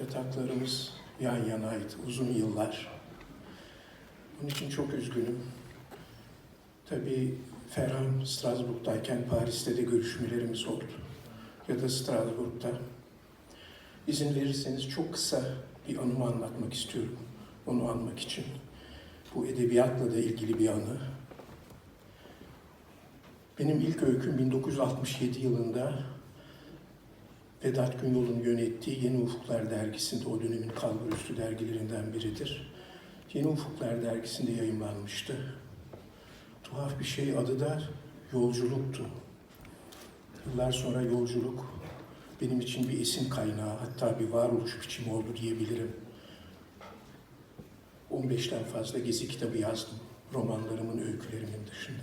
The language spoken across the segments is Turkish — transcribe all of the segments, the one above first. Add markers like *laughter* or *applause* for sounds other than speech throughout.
Yataklarımız yan yanaydı uzun yıllar. Bunun için çok üzgünüm. Tabii Ferhan Strasbourg'dayken Paris'te de görüşmelerimiz oldu. Ya da Strasbourg'da. İzin verirseniz çok kısa bir anımı anlatmak istiyorum. Onu anmak için. Bu edebiyatla da ilgili bir anı. Benim ilk öyküm 1967 yılında Vedat Günyol'un yönettiği Yeni Ufuklar dergisinde o dönemin kalburüstü dergilerinden biridir. Yeni Ufuklar dergisinde yayımlanmıştı. Tuhaf bir şey adı da Yolculuktu. Yıllar sonra yolculuk benim için bir esin kaynağı hatta bir varoluş biçimi oldu diyebilirim. 15'ten fazla gezi kitabı yazdım romanlarımın, öykülerimin dışında.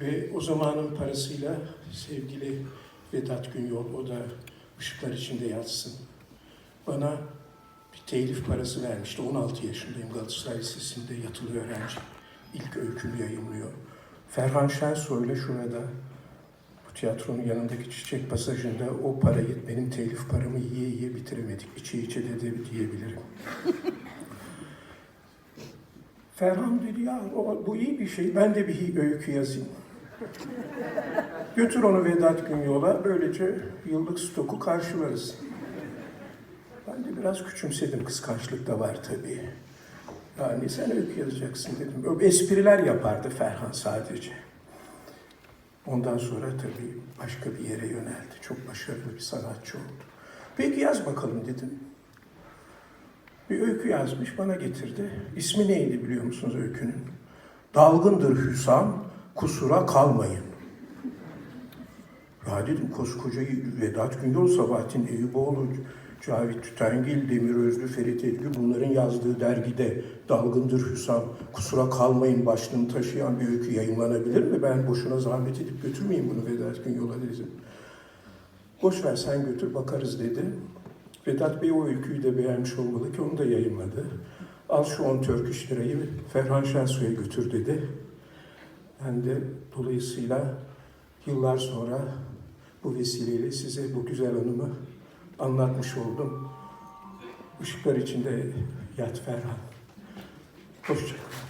Ve o zamanın parasıyla sevgili Vedat Günyol, o da ışıklar içinde yatsın. Bana bir telif parası vermişti. 16 yaşındayım Galatasaray Lisesi'nde yatılı öğrenci. İlk öykümü yayımlıyor. Ferhan Şensoy'la şurada bu tiyatronun yanındaki çiçek pasajında o parayı, benim telif paramı yiye yiye bitiremedik. İçe içe de, de diyebilirim. *laughs* Ferhan dedi ya bu iyi bir şey. Ben de bir öykü yazayım. Götür onu Vedat Günyol'a. Böylece yıllık stoku karşılarız. Ben de biraz küçümsedim. Kıskançlık da var tabii. Yani sen öykü yazacaksın dedim. Böyle espriler yapardı Ferhan sadece. Ondan sonra tabii başka bir yere yöneldi. Çok başarılı bir sanatçı oldu. Peki yaz bakalım dedim. Bir öykü yazmış, bana getirdi. İsmi neydi biliyor musunuz öykünün? Dalgındır Hüsam, kusura kalmayın. Ya dedim koskoca Vedat Günyol, Sabahattin Eyüboğlu, Cavit Tütengil, Demir Özlü, Ferit Edgü bunların yazdığı dergide Dalgındır Hüsam, kusura kalmayın başlığını taşıyan bir öykü yayınlanabilir mi? Ben boşuna zahmet edip götürmeyeyim bunu Vedat Günyol'a dedim. Boş ver sen götür bakarız dedi. Vedat Bey o öyküyü de beğenmiş olmalı ki onu da yayınladı. Al şu 10 Turkish lirayı Ferhan Şensoy'a götür dedi. Ben de dolayısıyla yıllar sonra bu vesileyle size bu güzel anımı anlatmış oldum. Işıklar içinde yat Ferhan. Hoşçakalın.